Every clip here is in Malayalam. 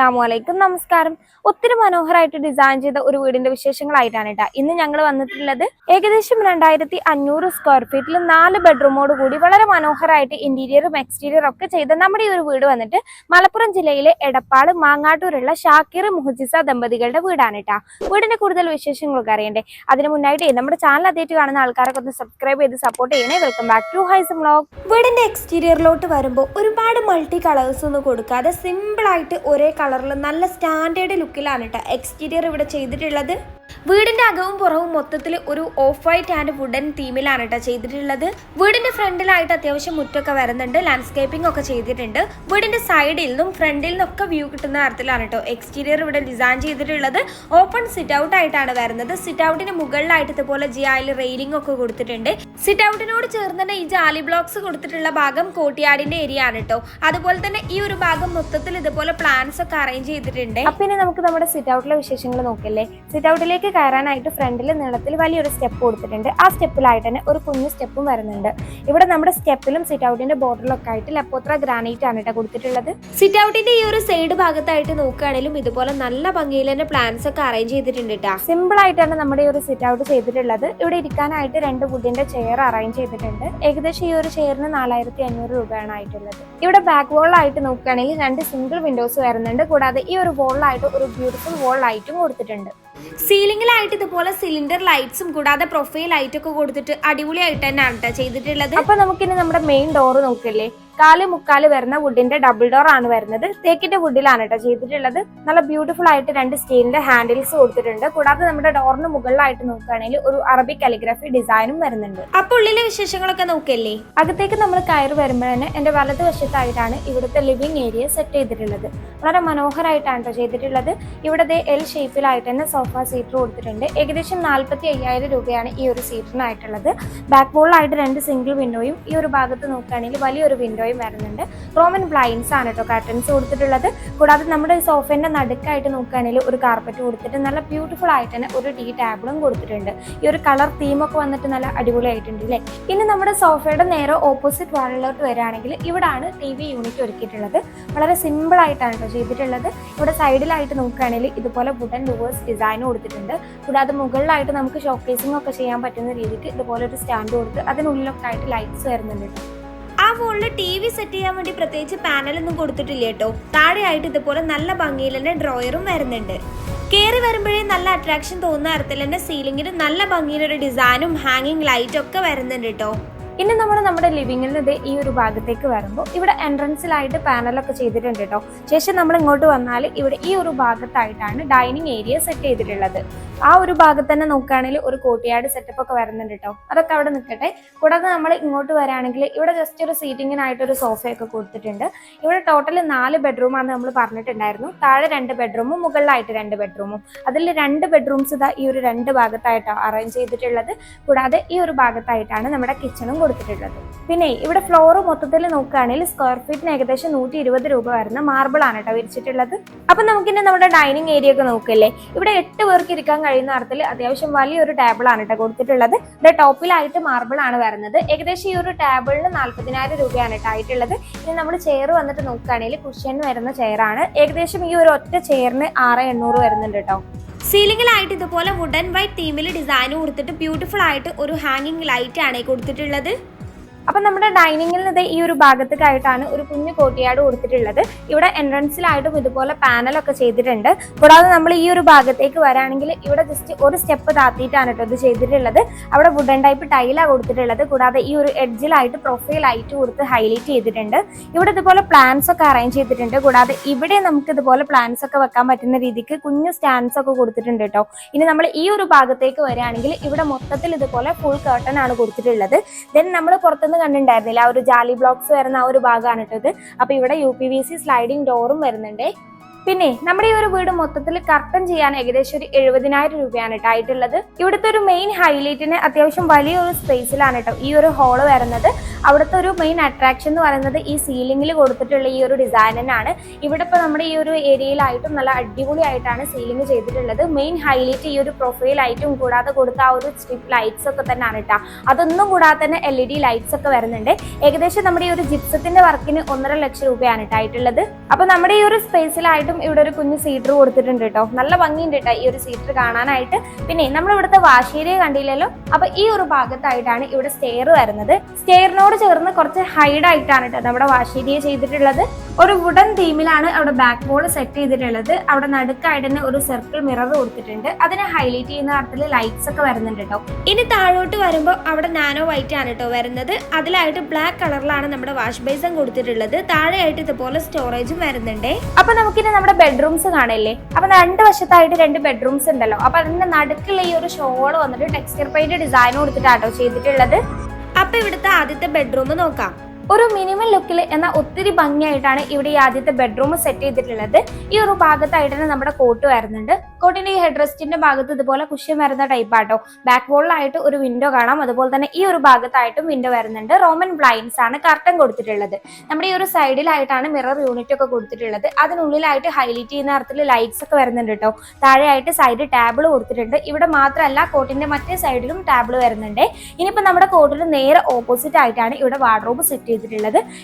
അസ്സലാമു അലൈക്കും നമസ്കാരം. ഒത്തിരി മനോഹരമായിട്ട് ഡിസൈൻ ചെയ്ത ഒരു വീടിന്റെ വിശേഷങ്ങളായിട്ടാണ് കേട്ടോ ഇന്ന് ഞങ്ങൾ വന്നിട്ടുള്ളത് ഏകദേശം രണ്ടായിരത്തി അഞ്ഞൂറ് സ്ക്വയർ ഫീറ്റിൽ നാല് ബെഡ്റൂമോട് കൂടി വളരെ മനോഹരമായിട്ട് ഇന്റീരിയറും എക്സ്റ്റീരിയറും ഒക്കെ ചെയ്ത നമ്മുടെ ഈ ഒരു വീട് വന്നിട്ട് മലപ്പുറം ജില്ലയിലെ എടപ്പാട് മാങ്ങാട്ടൂരുള്ള ഷാക്കിർ മുഹജിസ ദമ്പതികളുടെ വീടാണ് കേട്ടോ. വീടിന്റെ കൂടുതൽ വിശേഷങ്ങളൊക്കെ അറിയണ്ടേ? അതിന് മുന്നായിട്ട് നമ്മുടെ ചാനൽ ആദ്യമായിട്ട് കാണുന്ന ആൾക്കാരൊക്കെ ഒന്ന് സബ്സ്ക്രൈബ് ചെയ്ത് സപ്പോർട്ട് ചെയ്യണേ. Welcome back to Hise blog വീടിന്റെ എക്സ്റ്റീരിയറിലോട്ട് വരുമ്പോൾ ഒരുപാട് മൾട്ടി കളേഴ്സ് ഒന്നും കൊടുക്കാതെ സിമ്പിൾ ആയിട്ട് ഒരേ കളറിൽ നല്ല സ്റ്റാൻഡേർഡ് ലുക്കിലാണ് കേട്ടോ എക്സ്റ്റീരിയർ ഇവിടെ ചെയ്തിട്ടുള്ളത്. വീടിന്റെ അകവും പുറവും മൊത്തത്തിൽ ഒരു ഓഫ് വൈറ്റ് ആൻഡ് വുഡൻ തീമിലാണ് കേട്ടോ ചെയ്തിട്ടുള്ളത്. വീടിന്റെ ഫ്രണ്ടിലായിട്ട് അത്യാവശ്യം മുറ്റൊക്കെ വരുന്നുണ്ട്. ലാൻഡ്സ്കേപ്പിംഗ് ഒക്കെ ചെയ്തിട്ടുണ്ട്. വീടിന്റെ സൈഡിൽ നിന്നും ഫ്രണ്ടിൽ നിന്നൊക്കെ വ്യൂ കിട്ടുന്ന തരത്തിലാണ് കേട്ടോ എക്സ്റ്റീരിയർ ഇവിടെ ഡിസൈൻ ചെയ്തിട്ടുള്ളത്. ഓപ്പൺ സിറ്റ് ഔട്ട് ആയിട്ടാണ് വരുന്നത്. സിറ്റ് ഔട്ടിന് മുകളിലായിട്ട് ഇതുപോലെ ജിയായിൽ റെയിലിംഗ് ഒക്കെ കൊടുത്തിട്ടുണ്ട്. സിറ്റ് ഔട്ടിനോട് ചേർന്ന് തന്നെ ഈ ജാലി ബ്ലോക്സ് കൊടുത്തിട്ടുള്ള ഭാഗം കോട്ടിയാടിന്റെ ഏരിയ ആണ് കേട്ടോ അതുപോലെ തന്നെ ഈ ഒരു ഭാഗം മൊത്തത്തിൽ ഇതുപോലെ പ്ലാന്റ്സ് ഒക്കെ അറേഞ്ച് ചെയ്തിട്ടുണ്ട്. അപ്പൊ ഇനി നമുക്ക് നമ്മുടെ സിറ്റ് ഔട്ടിലെ വിശേഷങ്ങൾ നോക്കല്ലേ സിറ്റ് ഔട്ടിലേക്ക് കയറാനായിട്ട് ഫ്രണ്ടിൽ നീളത്തിൽ വലിയൊരു സ്റ്റെപ്പ് കൊടുത്തിട്ടുണ്ട്. ആ സ്റ്റെപ്പിലായിട്ട് തന്നെ ഒരു കുഞ്ഞു സ്റ്റെപ്പും വരുന്നുണ്ട്. ഇവിടെ നമ്മുടെ സ്റ്റെപ്പിലും സിറ്റ് ഔട്ടിന്റെ ബോർഡറിലൊക്കെ ആയിട്ട് ലപ്പോത്ര ഗ്രാനൈറ്റ് ആണ് കേട്ടോ കൊടുത്തിട്ടുള്ളത്. സിറ്റ് ഔട്ടിന്റെ ഈ ഒരു സൈഡ് ഭാഗത്തായിട്ട് നോക്കുകയാണെങ്കിലും ഇതുപോലെ നല്ല ഭംഗിയിൽ തന്നെ പ്ലാന്റ്സ് ഒക്കെ അറേഞ്ച് ചെയ്തിട്ടുണ്ട് കേട്ടോ സിമ്പിൾ ആയിട്ടാണ് നമ്മുടെ ഈ ഒരു സിറ്റ് ഔട്ട് ചെയ്തിട്ടുള്ളത്. ഇവിടെ ഇരിക്കാനായിട്ട് രണ്ട് വുഡിന്റെ ചെയർ അറേഞ്ച് ചെയ്തിട്ടുണ്ട്. ഏകദേശം ഈ ഒരു ചെയറിന് നാലായിരത്തി അഞ്ഞൂറ് രൂപയാണ് ആയിട്ടുള്ളത്. ഇവിടെ ബാക്ക് വോളായിട്ട് നോക്കുകയാണെങ്കിൽ രണ്ട് സിംഗിൾ വിൻഡോസ് വരുന്നുണ്ട്. കൂടാതെ ഈ ഒരു വോളിലായിട്ട് ഒരു ബ്യൂട്ടിഫുൾ വോൾ ലൈറ്റും കൊടുത്തിട്ടുണ്ട്. സീലിംഗിലായിട്ട് ഇതുപോലെ സിലിണ്ടർ ലൈറ്റ്സും കൂടാതെ പ്രൊഫൈൽ ലൈറ്റൊക്കെ കൊടുത്തിട്ട് അടിപൊളിയായിട്ട് തന്നെയാണ് കേട്ടോ ചെയ്തിട്ടുള്ളത്. അപ്പൊ നമുക്കിനി നമ്മുടെ മെയിൻ ഡോർ നോക്കില്ലേ? കാൽ മുക്കാൽ വരുന്ന വുഡിന്റെ ഡബിൾ ഡോർ ആണ് വരുന്നത്. തേക്കിന്റെ വുഡിലാണ് കേട്ടോ ചെയ്തിട്ടുള്ളത്. നല്ല ബ്യൂട്ടിഫുൾ ആയിട്ട് രണ്ട് സ്റ്റീലിന്റെ ഹാൻഡിൽസ് കൊടുത്തിട്ടുണ്ട്. കൂടാതെ നമ്മുടെ ഡോറിന് മുകളിലായിട്ട് നോക്കുകയാണെങ്കിൽ ഒരു അറബി കാലിഗ്രഫി ഡിസൈനും വരുന്നുണ്ട്. അപ്പൊ ഉള്ളിലെ വിശേഷങ്ങളൊക്കെ നോക്കല്ലേ അകത്തേക്ക് നമ്മൾ കയറി വരുമ്പോൾ തന്നെ എന്റെ വലത് വശത്തായിട്ടാണ് ഇവിടുത്തെ ലിവിംഗ് ഏരിയ സെറ്റ് ചെയ്തിട്ടുള്ളത്. വളരെ മനോഹരമായിട്ടാണ് കേട്ടോ ചെയ്തിട്ടുള്ളത്. ഇവിടെ എൽ ഷേപ്പിലായിട്ട് തന്നെ സോഫ സീറ്റ് കൊടുത്തിട്ടുണ്ട്. ഏകദേശം നാൽപ്പത്തി അയ്യായിരം രൂപയാണ് ഈ ഒരു സീറ്ററിനായിട്ടുള്ളത് ബാക്ക് ബോളിലായിട്ട് രണ്ട് സിംഗിൾ വിൻഡോയും ഈ ഒരു ഭാഗത്ത് നോക്കുകയാണെങ്കിൽ വലിയൊരു വിൻഡോയും വരുന്നുണ്ട്. റോമൻ ബ്ലൈൻസ് ആണ് കേട്ടോ കർട്ടൻസ് കൊടുത്തിട്ടുള്ളത്. കൂടാതെ നമ്മുടെ സോഫേന്റെ നടുക്കായിട്ട് നോക്കുകയാണെങ്കിൽ ഒരു കാർപ്പറ്റ് കൊടുത്തിട്ട് നല്ല ബ്യൂട്ടിഫുൾ ആയിട്ട് തന്നെ ഒരു ടീ ടേബിളും കൊടുത്തിട്ടുണ്ട്. ഈ ഒരു കളർ തീമൊക്കെ വന്നിട്ട് നല്ല അടിപൊളിയായിട്ടുണ്ട് അല്ലേ ഇനി നമ്മുടെ സോഫയുടെ നേരെ ഓപ്പോസിറ്റ് വാളിലോട്ട് വരികയാണെങ്കിൽ ഇവിടാണ് ടി വി യൂണിറ്റ് ഒരുക്കിയിട്ടുള്ളത്. വളരെ സിമ്പിൾ ആയിട്ടാണ് കേട്ടോ ചെയ്തിട്ടുള്ളത്. ഇവിടെ സൈഡിലായിട്ട് നോക്കുകയാണെങ്കിൽ ഇതുപോലെ വുഡൻ ഡുവേഴ്സ് ഡിസൈൻ കൊടുത്തിട്ടുണ്ട്. കൂടാതെ മുകളിലായിട്ട് നമുക്ക് ഷോക്കേസിംഗ് ഒക്കെ ചെയ്യാൻ പറ്റുന്ന രീതിക്ക് ഇതുപോലെ ഒരു സ്റ്റാൻഡ് കൊടുത്ത് അതിനുള്ളിലൊക്കെ ആയിട്ട് ലൈറ്റ്സ് വരുന്നുണ്ട് ഫോണിൽ ടി വി സെറ്റ് ചെയ്യാൻ വേണ്ടി പ്രത്യേകിച്ച് പാനലൊന്നും കൊടുത്തിട്ടില്ല കേട്ടോ. താഴെയായിട്ട് ഇതുപോലെ നല്ല ഭംഗിയിൽ തന്നെ ഡ്രോയറും വരുന്നുണ്ട്. കയറി വരുമ്പോഴേ നല്ല അട്രാക്ഷൻ തോന്നുന്ന തരത്തിൽ തന്നെ സീലിംഗിൽ നല്ല ഭംഗിയിലൊരു ഡിസൈനും ഹാങ്ങിങ് ലൈറ്റും ഒക്കെ വരുന്നുണ്ട് കേട്ടോ. ഇനി നമ്മൾ നമ്മുടെ ലിവിങ്ങിന്റെ ഈ ഒരു ഭാഗത്തേക്ക് വരുമ്പോൾ ഇവിടെ എൻട്രൻസിലായിട്ട് പാനലൊക്കെ ചെയ്തിട്ടുണ്ട് കേട്ടോ. ശേഷം നമ്മൾ ഇങ്ങോട്ട് വന്നാൽ ഇവിടെ ഈ ഒരു ഭാഗത്തായിട്ടാണ് ഡൈനിങ് ഏരിയ സെറ്റ് ചെയ്തിട്ടുള്ളത്. ആ ഒരു ഭാഗത്ത് തന്നെ നോക്കുകയാണെങ്കിൽ ഒരു കോട്ടിയാട് സെറ്റപ്പ് ഒക്കെ വരുന്നുണ്ട് കേട്ടോ അതൊക്കെ അവിടെ നിൽക്കട്ടെ കൂടാതെ നമ്മൾ ഇങ്ങോട്ട് വരാണെങ്കിൽ ഇവിടെ ജസ്റ്റ് ഒരു സീറ്റിങ്ങിനായിട്ട് ഒരു സോഫയൊക്കെ കൊടുത്തിട്ടുണ്ട്. ഇവിടെ ടോട്ടൽ നാല് ബെഡ്റൂമാണെന്ന് നമ്മൾ പറഞ്ഞിട്ടുണ്ടായിരുന്നു. താഴെ രണ്ട് ബെഡ്റൂമും മുകളിലായിട്ട് രണ്ട് ബെഡ്റൂമും അതിൽ രണ്ട് ബെഡ്റൂംസ് ഇതാ ഈ ഒരു രണ്ട് ഭാഗത്തായിട്ടാണ് അറേഞ്ച് ചെയ്തിട്ടുള്ളത്. കൂടാതെ ഈ ഒരു ഭാഗത്തായിട്ടാണ് നമ്മുടെ കിച്ചണും കൊടുത്തിട്ടുള്ളത്. പിന്നെ ഇവിടെ ഫ്ലോർ മൊത്തത്തിൽ നോക്കുകയാണെങ്കിൽ സ്ക്വയർ ഫീറ്റിന് ഏകദേശം നൂറ്റി ഇരുപത് രൂപ വരുന്ന മാർബിൾ ആണ് കേട്ടോ വിരിച്ചിട്ടുള്ളത്. അപ്പൊ നമുക്കിനി നമ്മുടെ ഡൈനിങ് ഏരിയ ഒക്കെ നോക്കല്ലേ? ഇവിടെ എട്ട് പേർക്ക് ഇരിക്കാൻ കഴിയുന്ന അർത്ഥത്തിൽ അത്യാവശ്യം വലിയൊരു ആണ് കേട്ടോ കൊടുത്തിട്ടുള്ളത്. ഇവിടെ ടോപ്പിലായിട്ട് മാർബിൾ ആണ് വരുന്നത്. ഏകദേശം ഈ ഒരു ടേബിളിന് നാൽപ്പതിനായിരം രൂപയാണ് കേട്ടോ ആയിട്ടുള്ളത്. ഇനി നമ്മൾ ചെയർ വന്നിട്ട് നോക്കുകയാണെങ്കിൽ കുഷ്യൻ വരുന്ന ചെയറാണ് ഏകദേശം ഈ ഒരു ഒറ്റ ചെയറിന് ആറ് എണ്ണൂറ് വരുന്നുണ്ട് കേട്ടോ സീലിംഗിലായിട്ട് ഇതുപോലെ വുഡൻ വൈറ്റ് തീമിൽ ഡിസൈൻ കൊടുത്തിട്ട് ബ്യൂട്ടിഫുൾ ആയിട്ട് ഒരു ഹാങ്ങിങ് ലൈറ്റ് ആണ് കൊടുത്തിട്ടുള്ളത്. അപ്പൊ നമ്മുടെ ഡൈനിങ്ങിൽ നിന്ന് ഈ ഒരു ഭാഗത്തേക്കായിട്ടാണ് ഒരു കുഞ്ഞു കോട്ടിയാട് കൊടുത്തിട്ടുള്ളത്. ഇവിടെ എൻട്രൻസിലായിട്ടും ഇതുപോലെ പാനലൊക്കെ ചെയ്തിട്ടുണ്ട്. കൂടാതെ നമ്മൾ ഈ ഒരു ഭാഗത്തേക്ക് വരാണെങ്കിൽ ഇവിടെ ജസ്റ്റ് ഒരു സ്റ്റെപ്പ് താത്തിയിട്ടാണ് കേട്ടോ ഇത് ചെയ്തിട്ടുള്ളത്. അവിടെ വുഡൻ ടൈപ്പ് ടൈലാണ് കൊടുത്തിട്ടുള്ളത്. കൂടാതെ ഈ ഒരു എഡ്ജിലായിട്ട് പ്രൊഫൈൽ ആയിട്ട് കൊടുത്ത് ഹൈലൈറ്റ് ചെയ്തിട്ടുണ്ട്. ഇവിടെ ഇതുപോലെ പ്ലാൻസ് ഒക്കെ അറേഞ്ച് ചെയ്തിട്ടുണ്ട്. കൂടാതെ ഇവിടെ നമുക്ക് ഇതുപോലെ പ്ലാൻസ് ഒക്കെ വെക്കാൻ പറ്റുന്ന രീതിക്ക് കുഞ്ഞു സ്റ്റാൻഡ്സ് ഒക്കെ കൊടുത്തിട്ടുണ്ട് കേട്ടോ. ഇനി നമ്മൾ ഈ ഒരു ഭാഗത്തേക്ക് വരികയാണെങ്കിൽ ഇവിടെ മൊത്തത്തിൽ ഇതുപോലെ ഫുൾ കേർട്ടൺ ആണ് കൊടുത്തിട്ടുള്ളത്. ദെൻ നമ്മൾ പുറത്തുനിന്ന് കണ്ടിട്ടുണ്ടായിരുന്നില്ല. ആ ഒരു ജാലി ബ്ലോക്സ് വരുന്ന ആ ഒരു ഭാഗമാണ് ഇട്ടത് ഇത്. അപ്പൊ ഇവിടെ U P V C sliding ഡോറും വരുന്നുണ്ട്. പിന്നെ നമ്മുടെ ഈ ഒരു വീട് മൊത്തത്തിൽ കർട്ടൻ ചെയ്യാൻ ഏകദേശം ഒരു എഴുപതിനായിരം രൂപയാണ് കേട്ടോ ആയിട്ടുള്ളത്. ഇവിടുത്തെ ഒരു മെയിൻ ഹൈലൈറ്റിന് അത്യാവശ്യം വലിയൊരു സ്പേസിലാണ് കേട്ടോ ഈ ഒരു ഹോൾ വരുന്നത്. അവിടുത്തെ ഒരു മെയിൻ അട്രാക്ഷൻ എന്ന് പറയുന്നത് ഈ സീലിംഗിൽ കൊടുത്തിട്ടുള്ള ഈ ഒരു ഡിസൈൻ തന്നെയാണ് ഇവിടെ ഇപ്പോൾ നമ്മുടെ ഈ ഒരു ഏരിയയിലായിട്ടും നല്ല അടിപൊളിയായിട്ടാണ് സീലിംഗ് ചെയ്തിട്ടുള്ളത്. മെയിൻ ഹൈലൈറ്റ് ഈ ഒരു പ്രൊഫൈൽ ലൈറ്റും കൂടാതെ കൊടുത്ത ആ ഒരു സ്ട്രിപ്പ് ലൈറ്റ്സ് ഒക്കെ തന്നെയാണ് കേട്ടോ അതൊന്നും കൂടാതെ തന്നെ എൽ ഇ ഡി ലൈറ്റ്സ് ഒക്കെ വരുന്നുണ്ട്. ഏകദേശം നമ്മുടെ ഈ ഒരു ജിപ്സത്തിന്റെ വർക്കിന് ഒന്നര ലക്ഷം രൂപയാണ് കേട്ടോ ആയിട്ടുള്ളത്. അപ്പൊ നമ്മുടെ ഈ ഒരു സ്പേസിലായിട്ട് ഭാഗത്തായിട്ടും ഇവിടെ ഒരു കുഞ്ഞ് സീറ്റർ കൊടുത്തിട്ടുണ്ട് കേട്ടോ നല്ല ഭംഗിയുണ്ട് കേട്ടോ ഈ ഒരു സീറ്റർ കാണാനായിട്ട്. പിന്നെ നമ്മൾ ഇവിടുത്തെ വാശേരിയെ കണ്ടില്ലല്ലോ? അപ്പൊ ഈ ഒരു ഭാഗത്തായിട്ടാണ് ഇവിടെ സ്റ്റെയർ വരുന്നത്. സ്റ്റെയറിനോട് ചേർന്ന് കുറച്ച് ഹൈഡ് ആയിട്ടാണ് കേട്ടോ നമ്മുടെ വാശേരിയെ ചെയ്തിട്ടുള്ളത്. ഒരു വുഡൻ തീമിലാണ് അവിടെ ബാക്ക് ബോൾ സെറ്റ് ചെയ്തിട്ടുള്ളത്. അവിടെ നടുക്കായിട്ട് തന്നെ ഒരു സർക്കിൾ മിറർ കൊടുത്തിട്ടുണ്ട്. അതിനെ ഹൈലൈറ്റ് ചെയ്യുന്ന തരത്തിൽ ലൈറ്റ്സ് ഒക്കെ വരുന്നുണ്ട് കേട്ടോ ഇനി താഴോട്ട് വരുമ്പോൾ അവിടെ നാനോ വൈറ്റ് ആണ് കേട്ടോ വരുന്നത്. അതിലായിട്ട് ബ്ലാക്ക് കളറിലാണ് നമ്മുടെ വാഷ് ബേസൺ കൊടുത്തിട്ടുള്ളത്. താഴെയായിട്ട് ഇതുപോലെ സ്റ്റോറേജും വരുന്നുണ്ട്. അപ്പൊ നമുക്കിനി നമ്മുടെ ബെഡ്റൂംസ് കാണല്ലേ? അപ്പൊ രണ്ട് വശത്തായിട്ട് രണ്ട് ബെഡ്റൂംസ് ഉണ്ടല്ലോ. അപ്പൊ അതിന്റെ നടുക്കുള്ള ഈ ഒരു ഷോൾ വന്നിട്ട് ടെക്സ്ചർ പെയിന്റ് ഡിസൈൻ കൊടുത്തിട്ടാട്ടോ ചെയ്തിട്ടുള്ളത്. അപ്പൊ ഇവിടുത്തെ ആദ്യത്തെ ബെഡ്റൂം നോക്കാം. ഒരു മിനിമം ലുക്കിൽ എന്ന ഒത്തിരി ഭംഗിയായിട്ടാണ് ഇവിടെ ഈ ആദ്യത്തെ ബെഡ്റൂം സെറ്റ് ചെയ്തിട്ടുള്ളത്. ഈ ഒരു ഭാഗത്തായിട്ട് തന്നെ നമ്മുടെ കോട്ട് വരുന്നുണ്ട്. കോട്ടിന്റെ ഈ ഹെഡ് റെസ്റ്റിന്റെ ഭാഗത്ത് ഇതുപോലെ കുഷ്യൻ വരുന്ന ടൈപ്പ് ആട്ടോ. ബാക്ക് വോളിലായിട്ട് ഒരു വിൻഡോ കാണാം. അതുപോലെ തന്നെ ഈ ഒരു ഭാഗത്തായിട്ടും വിൻഡോ വരുന്നുണ്ട്. റോമൻ ബ്ലൈൻസ് ആണ് കർട്ടൻ കൊടുത്തിട്ടുള്ളത്. നമ്മുടെ ഈ ഒരു സൈഡിലായിട്ടാണ് മിറർ യൂണിറ്റ് ഒക്കെ കൊടുത്തിട്ടുള്ളത്. അതിനുള്ളിലായിട്ട് ഹൈലൈറ്റ് ചെയ്യുന്ന തരത്തിൽ ലൈറ്റ്സ് ഒക്കെ വരുന്നുണ്ട് കേട്ടോ താഴെയായിട്ട് സൈഡ് ടാബിൾ കൊടുത്തിട്ടുണ്ട്. ഇവിടെ മാത്രമല്ല കോട്ടിന്റെ മറ്റേ സൈഡിലും ടാബിൾ വരുന്നുണ്ട്. ഇനിയിപ്പോ നമ്മുടെ കോട്ടിന് നേരെ ഓപ്പോസിറ്റ് ആയിട്ടാണ് ഇവിടെ വാർഡ്രോബ് സെറ്റ്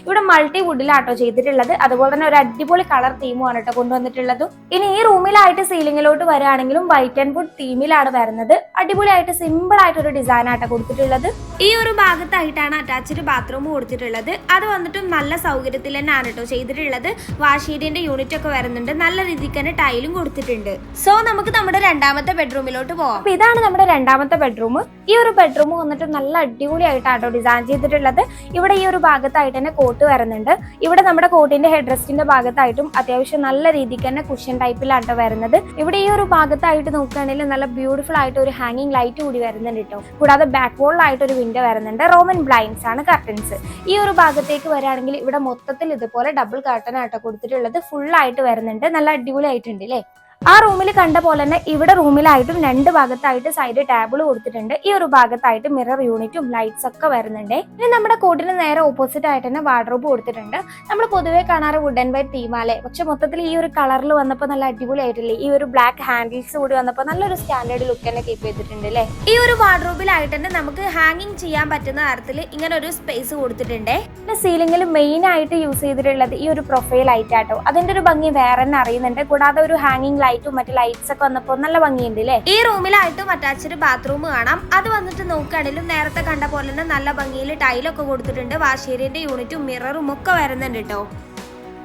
ഇവിടെ മൾട്ടി വുഡിലാട്ടോ ചെയ്തിട്ടുള്ളത്. അതുപോലെ തന്നെ ഒരു അടിപൊളി കളർ തീമുമാണ് കേട്ടോ കൊണ്ടുവന്നിട്ടുള്ളത്. ഇനി ഈ റൂമിലായിട്ട് സീലിംഗിലോട്ട് വരികയാണെങ്കിലും വൈറ്റ് ആൻഡ് വുഡ് തീമിലാണ് വരുന്നത്. അടിപൊളിയായിട്ട് സിമ്പിൾ ആയിട്ട് ഒരു ഡിസൈൻ ആട്ടോ കൊടുത്തിട്ടുള്ളത്. ഈ ഒരു ഭാഗത്തായിട്ടാണ് അറ്റാച്ച്ഡ് ബാത്റൂം കൊടുത്തിട്ടുള്ളത്. അത് വന്നിട്ടും നല്ല സൗകര്യത്തിൽ തന്നെയാണ് കേട്ടോ ചെയ്തിട്ടുള്ളത്. വാഷീഡിന്റെ യൂണിറ്റ് ഒക്കെ വരുന്നുണ്ട്. നല്ല രീതിക്ക് തന്നെ ടൈലും കൊടുത്തിട്ടുണ്ട്. സോ നമുക്ക് നമ്മുടെ രണ്ടാമത്തെ ബെഡ്റൂമിലോട്ട് പോവാം. അപ്പൊ ഇതാണ് നമ്മുടെ രണ്ടാമത്തെ ബെഡ്റൂം ഈ ഒരു ബെഡ്റൂം വന്നിട്ട് നല്ല അടിപൊളിയായിട്ടാട്ടോ ഡിസൈൻ ചെയ്തിട്ടുള്ളത്. ഇവിടെ ഈ ഒരു ഭാഗത്തായിട്ട് തന്നെ കോട്ട് വരുന്നുണ്ട്. ഇവിടെ നമ്മുടെ കോട്ടിന്റെ ഹെഡ് റെസ്റ്റിന്റെ ഭാഗത്തായിട്ടും അത്യാവശ്യം നല്ല രീതിക്ക് തന്നെ കുഷ്യൻ ടൈപ്പിലാട്ടോ വരുന്നത്. ഇവിടെ ഈ ഒരു ഭാഗത്തായിട്ട് നോക്കുകയാണെങ്കിൽ നല്ല ബ്യൂട്ടിഫുൾ ആയിട്ട് ഒരു ഹാങ്ങിങ് ലൈറ്റ് കൂടി വരുന്നുണ്ട് കേട്ടോ കൂടാതെ ബാക്ക് വോളിലായിട്ട് ഒരു വിൻഡോ വരുന്നുണ്ട്. റോമൻ ബ്ലൈൻഡ്സ് ആണ് കർട്ടൻസ് ഈ ഒരു ഭാഗത്തേക്ക് വരികയാണെങ്കിൽ ഇവിടെ മൊത്തത്തിൽ ഇതുപോലെ ഡബിൾ കർട്ടൻ ആട്ടോ കൊടുത്തിട്ടുള്ളത്. ഫുൾ ആയിട്ട് വരുന്നുണ്ട്. നല്ല അടിപൊളി ആയിട്ടുണ്ട് അല്ലേ ആ റൂമിൽ കണ്ട പോലെ തന്നെ ഇവിടെ റൂമിലായിട്ടും രണ്ട് ഭാഗത്തായിട്ട് സൈഡ് ടേബിൾ കൊടുത്തിട്ടുണ്ട്. ഈ ഒരു ഭാഗത്തായിട്ട് മിറർ യൂണിറ്റും ലൈറ്റ്സ് ഒക്കെ വരുന്നുണ്ട്. ഇനി നമ്മുടെ കോട്ടിന് നേരെ ഓപ്പോസിറ്റ് ആയിട്ട് തന്നെ വാർഡ്രോബ് കൊടുത്തിട്ടുണ്ട്. നമ്മൾ പൊതുവേ കാണാറ് വുഡ് ആൻഡ് വൈറ്റ് തീമാലേ പക്ഷെ മൊത്തത്തിൽ ഈ ഒരു കളറിൽ വന്നപ്പോൾ നല്ല അടിപൊളിയായിട്ടില്ലേ? ഈ ഒരു ബ്ലാക്ക് ഹാൻഡിൽസ് കൂടി വന്നപ്പോൾ നല്ലൊരു സ്റ്റാൻഡേർഡ് ലുക്ക് തന്നെ കീപ്പ് ചെയ്തിട്ടുണ്ട് അല്ലേ? ഈ ഒരു വാർഡ്രോബിലായിട്ട് തന്നെ നമുക്ക് ഹാങ്ങിങ് ചെയ്യാൻ പറ്റുന്ന തരത്തിൽ ഇങ്ങനെ ഒരു സ്പേസ് കൊടുത്തിട്ടുണ്ട്. പിന്നെ സീലിംഗിൽ മെയിൻ ആയിട്ട് യൂസ് ചെയ്തിട്ടുള്ളത് ഈ ഒരു പ്രൊഫൈൽ ആയിട്ടാട്ടോ അതിന്റെ ഒരു ഭംഗി വേറെ തന്നെ അറിയുന്നുണ്ട്. കൂടാതെ ഒരു ഹാങ്ങിങ് ലൈറ്റും മറ്റു ലൈറ്റ്സ് ഒക്കെ വന്നപ്പോൾ നല്ല ഭംഗിയുണ്ട് അല്ലേ ഈ റൂമിലായിട്ടും അറ്റാച്ച്ഡ് ബാത്റൂം കാണാം. അത് വന്നിട്ട് നോക്കുകയാണെങ്കിലും നേരത്തെ കണ്ട പോലെ തന്നെ നല്ല ഭംഗിയിൽ ടൈലൊക്കെ കൊടുത്തിട്ടുണ്ട്. വാശേരിന്റെ യൂണിറ്റും മിററും ഒക്കെ വരുന്നുണ്ട് കേട്ടോ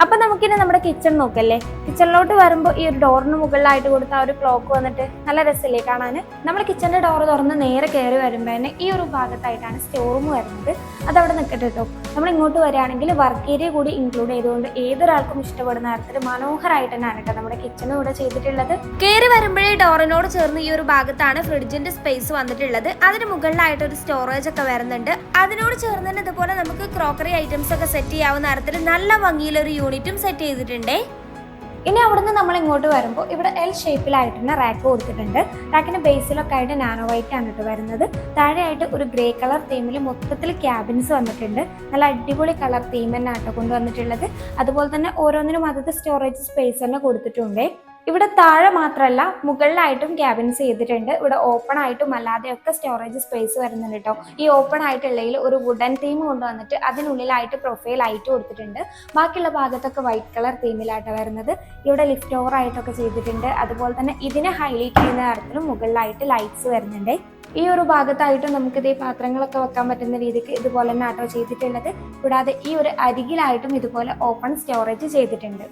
അപ്പൊ നമുക്കിനി നമ്മുടെ കിച്ചൺ നോക്കല്ലേ? കിച്ചണിലോട്ട് വരുമ്പോൾ ഈ ഒരു ഡോറിന് മുകളിലായിട്ട് കൊടുത്ത ആ ഒരു ക്ലോക്ക് വന്നിട്ട് നല്ല രസമല്ലേ കാണാൻ? നമ്മൾ കിച്ചണിന്റെ ഡോർ തുറന്ന് നേരെ കയറി വരുമ്പോൾ തന്നെ ഈ ഒരു ഭാഗത്തായിട്ടാണ് സ്റ്റോർ റൂം വരുന്നത്. അതവിടെ നിൽക്കട്ടെ കേട്ടോ നമ്മൾ ഇങ്ങോട്ട് വരികയാണെങ്കിൽ വർക്ക് ഏരിയ കൂടി ഇൻക്ലൂഡ് ചെയ്തുകൊണ്ട് ഏതൊരാൾക്കും ഇഷ്ടപ്പെടുന്ന തരത്തിൽ മനോഹരമായിട്ട് തന്നെയാണ് കേട്ടോ നമ്മുടെ കിച്ചണും ഇവിടെ ചെയ്തിട്ടുള്ളത്. കയറി വരുമ്പോഴേ ഡോറിനോട് ചേർന്ന് ഈ ഒരു ഭാഗത്താണ് ഫ്രിഡ്ജിന്റെ സ്പേസ് വന്നിട്ടുള്ളത്. അതിന് മുകളിലായിട്ട് ഒരു സ്റ്റോറേജ് ഒക്കെ വരുന്നുണ്ട്. അതിനോട് ചേർന്ന് തന്നെ ഇതുപോലെ നമുക്ക് ക്രോക്കറി ഐറ്റംസ് ഒക്കെ സെറ്റ് ചെയ്യാവുന്ന തരത്തിൽ നല്ല ഭംഗിയിൽ ഒരു യൂണിറ്റും സെറ്റ് ചെയ്തിട്ടുണ്ട്. ഇനി അവിടുന്ന് നമ്മൾ ഇങ്ങോട്ട് വരുമ്പോൾ ഇവിടെ എൽ ഷേപ്പിലായിട്ട് തന്നെ റാക്ക് കൊടുത്തിട്ടുണ്ട്. റാക്കിന്റെ ബേസിലൊക്കെ ആയിട്ട് നാനോ വൈറ്റ് ആണ് കേട്ടോ വരുന്നത്. താഴെയായിട്ട് ഒരു ഗ്രേ കളർ തീമിൽ മൊത്തത്തിൽ ക്യാബിൻസ് വന്നിട്ടുണ്ട്. നല്ല അടിപൊളി കളർ തീം തന്നെ ആട്ടോ കൊണ്ടുവന്നിട്ടുള്ളത്. അതുപോലെ തന്നെ ഓരോന്നിനും അതത് സ്റ്റോറേജ് സ്പേസ് തന്നെ കൊടുത്തിട്ടുണ്ട്. ഇവിടെ താഴെ മാത്രമല്ല മുകളിലായിട്ടും ക്യാബിൻസ് ചെയ്തിട്ടുണ്ട്. ഇവിടെ ഓപ്പൺ ആയിട്ടും അല്ലാതെ ഒക്കെ സ്റ്റോറേജ് സ്പേസ് വരുന്നുണ്ട് കേട്ടോ ഈ ഓപ്പൺ ആയിട്ടുള്ളതിൽ ഒരു വുഡൻ തീം കൊണ്ടുവന്നിട്ട് അതിനുള്ളിലായിട്ട് പ്രൊഫൈൽ ലൈറ്റ് കൊടുത്തിട്ടുണ്ട്. ബാക്കിയുള്ള ഭാഗത്തൊക്കെ വൈറ്റ് കളർ തീമിലായിട്ട് വരുന്നത്. ഇവിടെ ലിഫ്റ്റ് ഓവർ ആയിട്ടൊക്കെ ചെയ്തിട്ടുണ്ട്. അതുപോലെ തന്നെ ഇതിനെ ഹൈലൈറ്റ് ചെയ്യുന്ന തരത്തിലും മുകളിലായിട്ട് ലൈറ്റ്സ് വരുന്നുണ്ട്. ഈ ഒരു ഭാഗത്തായിട്ട് നമുക്ക് ഇതേ പാത്രങ്ങളൊക്കെ വെക്കാൻ പറ്റുന്ന രീതിക്ക് ഇതുപോലെ തന്നെ ആട്ടോ ചെയ്തിട്ടുള്ളത്. കൂടാതെ ഈ ഒരു അരികിലായിട്ടും ഇതുപോലെ ഓപ്പൺ സ്റ്റോറേജ് ചെയ്തിട്ടുണ്ട്.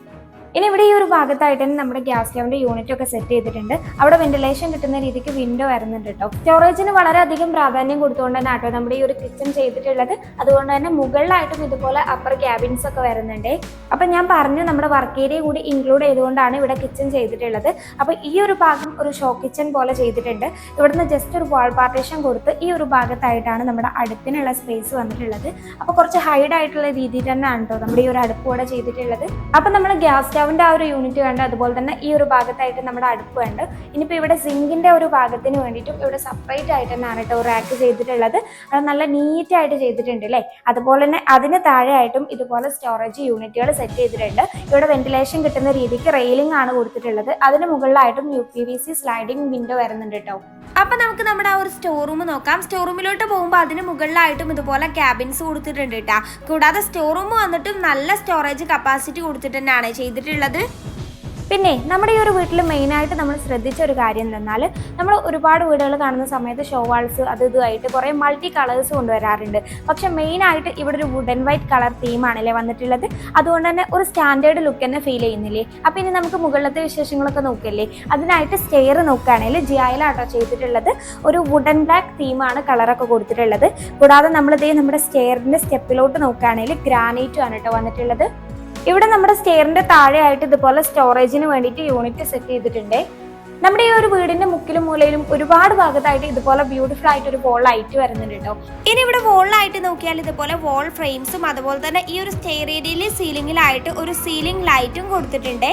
ഇനി ഇവിടെ ഈ ഒരു ഭാഗത്തായിട്ട് തന്നെ നമ്മുടെ ഗ്യാസ് സ്റ്റവിന്റെ യൂണിറ്റ് ഒക്കെ സെറ്റ് ചെയ്തിട്ടുണ്ട്. അവിടെ വെന്റിലേഷൻ കിട്ടുന്ന രീതിക്ക് വിൻഡോ വരുന്നുണ്ട് കേട്ടോ. സ്റ്റോറേജിന് വളരെയധികം പ്രാധാന്യം കൊടുത്തുകൊണ്ട് തന്നെ ആട്ടോ നമ്മുടെ ഈ ഒരു കിച്ചൺ ചെയ്തിട്ടുള്ളത്. അതുകൊണ്ട് തന്നെ മുകളിലായിട്ടും ഇതുപോലെ അപ്പർ ക്യാബിൻസ് ഒക്കെ വരുന്നുണ്ട്. അപ്പൊ ഞാൻ പറഞ്ഞു നമ്മുടെ വർക്ക് ഏരിയ കൂടി ഇൻക്ലൂഡ് ചെയ്തുകൊണ്ടാണ് ഇവിടെ കിച്ചൺ ചെയ്തിട്ടുള്ളത്. അപ്പൊ ഈ ഒരു ഭാഗം ഒരു ഷോ കിച്ചൺ പോലെ ചെയ്തിട്ടുണ്ട്. ഇവിടുന്ന് ജസ്റ്റ് ഒരു വാൾ പാർട്ടീഷൻ കൊടുത്ത് ഈ ഒരു ഭാഗത്തായിട്ടാണ് നമ്മുടെ അടുപ്പിനുള്ള സ്പേസ് വന്നിട്ടുള്ളത്. അപ്പൊ കുറച്ച് ഹൈഡ് ആയിട്ടുള്ള രീതിയിൽ തന്നെയാണ് കേട്ടോ നമ്മുടെ ഈ ഒരു അടുപ്പ് കൂടെ ചെയ്തിട്ടുള്ളത്. അപ്പൊ നമ്മൾ ഗ്യാസ് സ്റ്റവിന്റെ ആ ഒരു യൂണിറ്റ് വേണ്ട അതുപോലെ തന്നെ ഈ ഒരു ഭാഗത്തായിട്ട് നമ്മുടെ അടുപ്പ് വേണ്ട ഇനിയിപ്പോൾ ഇവിടെ സിങ്കിന്റെ ഒരു ഭാഗത്തിന് വേണ്ടിയിട്ടും ഇവിടെ സെപ്പറേറ്റ് ആയിട്ട് തന്നെയാണ് കേട്ടോ റാക്ക് ചെയ്തിട്ടുള്ളത്. അത് നല്ല നീറ്റായിട്ട് ചെയ്തിട്ടുണ്ട് അല്ലേ അതുപോലെ തന്നെ അതിന് താഴെയായിട്ടും ഇതുപോലെ സ്റ്റോറേജ് യൂണിറ്റുകൾ സെറ്റ് ചെയ്തിട്ടുണ്ട്. ഇവിടെ വെന്റിലേഷൻ കിട്ടുന്ന രീതിക്ക് റെയിലിംഗ് ആണ് കൊടുത്തിട്ടുള്ളത്. അതിന് മുകളിലായിട്ടും U P V C sliding window വരുന്നുണ്ട് കേട്ടോ. അപ്പൊ നമുക്ക് നമ്മുടെ ആ ഒരു സ്റ്റോർ റൂം നോക്കാം. സ്റ്റോർ റൂമിലോട്ട് പോകുമ്പോൾ അതിന് മുകളിലായിട്ടും ഇതുപോലെ ക്യാബിൻസ് കൊടുത്തിട്ടുണ്ട് കേട്ടാ കൂടാതെ സ്റ്റോർ റൂം വന്നിട്ടും നല്ല സ്റ്റോറേജ് കപ്പാസിറ്റി കൊടുത്തിട്ട് തന്നെയാണ് ചെയ്തിട്ടുള്ളത്. പിന്നെ നമ്മുടെ ഈ ഒരു വീട്ടിൽ മെയിനായിട്ട് നമ്മൾ ശ്രദ്ധിച്ച ഒരു കാര്യം എന്തെന്നാൽ നമ്മൾ ഒരുപാട് വീടുകൾ കാണുന്ന സമയത്ത് ഷോ ഷോവാൾസ് അത് ഇതുമായിട്ട് കുറേ മൾട്ടി കളേഴ്സ് കൊണ്ടുവരാറുണ്ട്. പക്ഷേ മെയിനായിട്ട് ഇവിടെ ഒരു വുഡൻ വൈറ്റ് കളർ തീമാണല്ലേ വന്നിട്ടുള്ളത്. അതുകൊണ്ട് തന്നെ ഒരു സ്റ്റാൻഡേർഡ് ലുക്ക് തന്നെ ഫീൽ ചെയ്യുന്നില്ലേ? അപ്പോൾ ഇനി നമുക്ക് മുകളിലത്തെ വിശേഷങ്ങളൊക്കെ നോക്കല്ലേ അതിനായിട്ട് സ്റ്റെയർ നോക്കുകയാണെങ്കിൽ ജിയായിലാട്ടോ ചെയ്തിട്ടുള്ളത്. ഒരു വുഡൻ ബ്ലാക്ക് തീമാണ് കളറൊക്കെ കൊടുത്തിട്ടുള്ളത്. കൂടാതെ നമ്മളിതേ നമ്മുടെ സ്റ്റെയറിന്റെ സ്റ്റെപ്പിലോട്ട് നോക്കുകയാണെങ്കിൽ ഗ്രാനൈറ്റും ആണ് കേട്ടോ വന്നിട്ടുള്ളത്. ഇവിടെ നമ്മുടെ സ്റ്റെയറിന്റെ താഴെയായിട്ട് ഇതുപോലെ സ്റ്റോറേജിന് വേണ്ടിയിട്ട് യൂണിറ്റ് സെറ്റ് ചെയ്തിട്ടുണ്ട്. നമ്മുടെ ഈ ഒരു വീടിന്റെ മുക്കിലും മൂലയിലും ഒരുപാട് ഭാഗത്തായിട്ട് ഇതുപോലെ ബ്യൂട്ടിഫുൾ ആയിട്ട് ഒരു വോൾ ലൈറ്റ് വരുന്നുണ്ട് കേട്ടോ. ഇനി ഇവിടെ വോളിലായിട്ട് നോക്കിയാൽ ഇതുപോലെ വോൾ ഫ്രെയിംസും അതുപോലെ തന്നെ ഈ ഒരു സ്റ്റെയർ ഏരിയയിലെ സീലിംഗിലായിട്ട് ഒരു സീലിംഗ് ലൈറ്റും കൊടുത്തിട്ടുണ്ട്.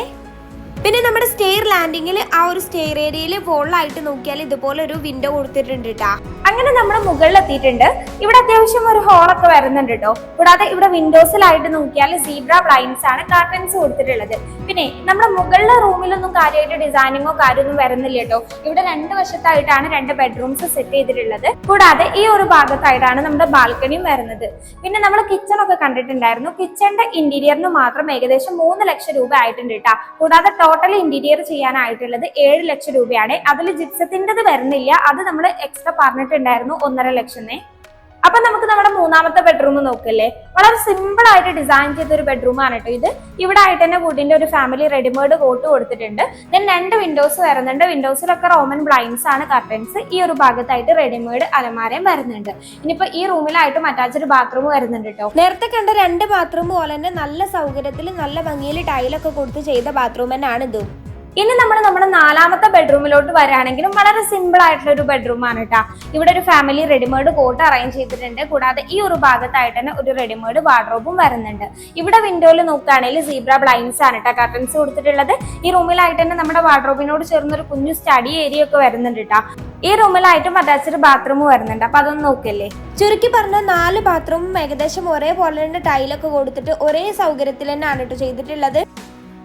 പിന്നെ നമ്മുടെ സ്റ്റെയർ ലാൻഡിങ്ങിൽ ആ ഒരു സ്റ്റെയർ ഏരിയയിൽ വോളായിട്ട് നോക്കിയാൽ ഇതുപോലെ ഒരു വിൻഡോ കൊടുത്തിട്ടുണ്ട് കേട്ടോ അങ്ങനെ നമ്മൾ മുകളിൽ എത്തിയിട്ടുണ്ട് ഇവിടെ അത്യാവശ്യം ഒരു ഹോളൊക്കെ വരുന്നുണ്ട് കേട്ടോ കൂടാതെ ഇവിടെ വിൻഡോസിലായിട്ട് നോക്കിയാൽ സീബ്ര ബ്ലൈൻഡ്സ് ആണ് കാർട്ടൻസ് കൊടുത്തിട്ടുള്ളത്. പിന്നെ നമ്മുടെ മുകളിലെ റൂമിലൊന്നും കാര്യമായിട്ട് ഡിസൈനിങ്ങോ കാര്യമൊന്നും വരുന്നില്ല കേട്ടോ ഇവിടെ രണ്ട് വശത്തായിട്ടാണ് രണ്ട് ബെഡ്റൂംസ് സെറ്റ് ചെയ്തിട്ടുള്ളത്. കൂടാതെ ഈ ഒരു ഭാഗത്തായിട്ടാണ് നമ്മുടെ ബാൽക്കണിയും വരുന്നത്. പിന്നെ നമ്മൾ കിച്ചൺ ഒക്കെ കണ്ടിട്ടുണ്ടായിരുന്നു. കിച്ചണിന്റെ ഇന്റീരിയറിന് മാത്രം ഏകദേശം മൂന്ന് ലക്ഷം രൂപ ആയിട്ടുണ്ട് കേട്ടോ കൂടാതെ ടോട്ടൽ ഇന്റീരിയർ ചെയ്യാനായിട്ടുള്ളത് ഏഴ് ലക്ഷം രൂപയാണ്. അതിൽ ജിപ്സത്തിന്റെത് വരുന്നില്ല. അത് നമ്മൾ എക്സ്ട്രാ പറഞ്ഞിട്ടുണ്ടായിരുന്നു ഒന്നര ലക്ഷമേ അപ്പൊ നമുക്ക് നമ്മുടെ മൂന്നാമത്തെ ബെഡ്റൂം നോക്കല്ലേ? വളരെ സിമ്പിൾ ആയിട്ട് ഡിസൈൻ ചെയ്ത ഒരു ബെഡ്റൂം ആണ് കേട്ടോ ഇത്. ഇവിടെ ആയിട്ട് തന്നെ വുഡിന്റെ ഒരു ഫാമിലി റെഡിമേഡ് കോട്ട് കൊടുത്തിട്ടുണ്ട്. ദെൻ രണ്ട് വിൻഡോസ് വരുന്നുണ്ട്. വിൻഡോസിലൊക്കെ റോമൻ ബ്ലൈൻസ് ആണ് കർട്ടൻസ് ഈ ഒരു ഭാഗത്തായിട്ട് റെഡിമേഡ് അലമാരയും വരുന്നുണ്ട്. ഇനിയിപ്പോ ഈ റൂമിലായിട്ട് അറ്റാച്ച്ഡ് ബാത്റൂം വരുന്നുണ്ട് കേട്ടോ നേരത്തെ കണ്ട രണ്ട് ബാത്റൂം പോലെ തന്നെ നല്ല സൗകര്യത്തിൽ നല്ല ഭംഗിയിൽ ടൈലൊക്കെ കൊടുത്ത് ചെയ്ത ബാത്റൂം തന്നെയാണ് ഇതും. ഇനി നമ്മൾ നമ്മുടെ നാലാമത്തെ ബെഡ്റൂമിലോട്ട് വരാണെങ്കിലും വളരെ സിമ്പിൾ ആയിട്ടുള്ള ഒരു ബെഡ്റൂം ആണ് കേട്ടോ ഇവിടെ ഒരു ഫാമിലി റെഡിമേഡ് കോട്ട് അറേഞ്ച് ചെയ്തിട്ടുണ്ട്. കൂടാതെ ഈ ഒരു ഭാഗത്തായിട്ട് തന്നെ ഒരു റെഡിമേഡ് വാർഡ്രോബും വരുന്നുണ്ട്. ഇവിടെ വിൻഡോയിൽ നോക്കുകയാണെങ്കിൽ സീബ്ര ബ്ലൈൻസ് ആണ് കേട്ടോ കർട്ടൻസ് കൊടുത്തിട്ടുള്ളത്. ഈ റൂമിലായിട്ട് തന്നെ നമ്മുടെ വാർഡ്രോബിനോട് ചേർന്നൊരു കുഞ്ഞു സ്റ്റഡി ഏരിയ ഒക്കെ വരുന്നുണ്ട് കേട്ടോ ഈ റൂമിലായിട്ടും അറ്റാച്ച്ഡ് ബാത്റൂം വരുന്നുണ്ട്. അപ്പൊ അതൊന്ന് നോക്കല്ലേ ചുരുക്കി പറഞ്ഞ നാല് ബാത്റൂമും ഏകദേശം ഒരേപോലെ തന്നെ ടൈലൊക്കെ കൊടുത്തിട്ട് ഒരേ സൗകര്യത്തിൽ തന്നെയാണ് കേട്ടോ ചെയ്തിട്ടുള്ളത്.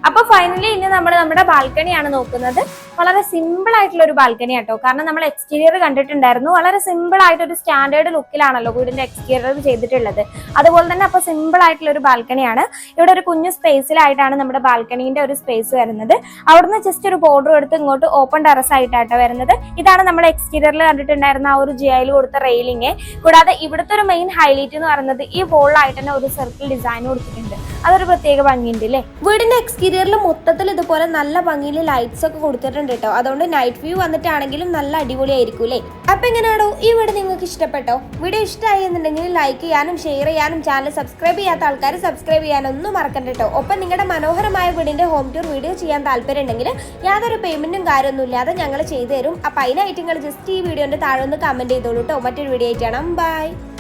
അപ്പൊ ഫൈനലി ഇനി നമ്മൾ നമ്മുടെ ബാൽക്കണിയാണ് നോക്കുന്നത്. വളരെ സിമ്പിൾ ആയിട്ടുള്ള ഒരു ബാൽക്കണി ആട്ടോ. കാരണം നമ്മൾ എക്സ്റ്റീരിയർ കണ്ടിട്ടുണ്ടായിരുന്നു. വളരെ സിമ്പിൾ ആയിട്ട് ഒരു സ്റ്റാൻഡേർഡ് ലുക്കിലാണല്ലോ വീടിന്റെ എക്സ്റ്റീരിയർ ചെയ്തിട്ടുള്ളത്. അതുപോലെ തന്നെ അപ്പൊ സിമ്പിൾ ആയിട്ടുള്ള ഒരു ബാൽക്കണിയാണ് ഇവിടെ ഒരു കുഞ്ഞു സ്പേസിലായിട്ടാണ് നമ്മുടെ ബാൽക്കണീന്റെ ഒരു സ്പേസ് വരുന്നത്. അവിടുന്ന് ജസ്റ്റ് ഒരു ബോർഡർ എടുത്ത് ഇങ്ങോട്ട് ഓപ്പൺ ടെറസ് ആയിട്ടാട്ടോ വരുന്നത്. ഇതാണ് നമ്മൾ എക്സ്റ്റീരിയറിൽ കണ്ടിട്ടുണ്ടായിരുന്ന ആ ഒരു ജിയായിൽ കൊടുത്ത റെയിലിംഗ് കൂടാതെ ഇവിടുത്തെ ഒരു മെയിൻ ഹൈലൈറ്റ് എന്ന് പറയുന്നത് ഈ വോളിലായിട്ട് തന്നെ ഒരു സർക്കിൾ ഡിസൈൻ കൊടുത്തിട്ടുണ്ട്. അതൊരു പ്രത്യേക ഭംഗിയുണ്ട് അല്ലേ വീടിന്റെ എക്സ്റ്റീരിയറിൽ മൊത്തത്തിൽ ഇതുപോലെ നല്ല ഭംഗിയിൽ ലൈറ്റ്സ് ഒക്കെ കൊടുത്തിട്ടുണ്ട്. കേട്ടോ അതുകൊണ്ട് നൈറ്റ് വ്യൂ വന്നിട്ടാണെങ്കിലും നല്ല അടിപൊളിയായിരിക്കും അല്ലേ? അപ്പൊ എങ്ങനെയാണോ? ഈ വീഡിയോ നിങ്ങൾക്ക് ഇഷ്ടപ്പെട്ടോ? വീഡിയോ ഇഷ്ടമായി എന്നുണ്ടെങ്കിൽ ലൈക്ക് ചെയ്യാനും ഷെയർ ചെയ്യാനും ചാനൽ സബ്സ്ക്രൈബ് ചെയ്യാത്ത ആൾക്കാർ സബ്സ്ക്രൈബ് ചെയ്യാനൊന്നും മറക്കണ്ട കേട്ടോ ഒപ്പം നിങ്ങളുടെ മനോഹരമായ വീടിന്റെ ഹോം ടൂർ വീഡിയോ ചെയ്യാൻ താല്പര്യം ഉണ്ടെങ്കിൽ യാതൊരു പേയ്മെന്റും കാര്യമൊന്നും ഇല്ലാതെ ഞങ്ങൾ ചെയ്തു തരും. അപ്പൊ അതിനായിട്ട് നിങ്ങൾ ജസ്റ്റ് ഈ വീഡിയോന്റെ താഴെ ഒന്ന് കമന്റ് ചെയ്തോളൂ കേട്ടോ മറ്റൊരു വീഡിയോ ആയിട്ട് കാണാം. ബൈ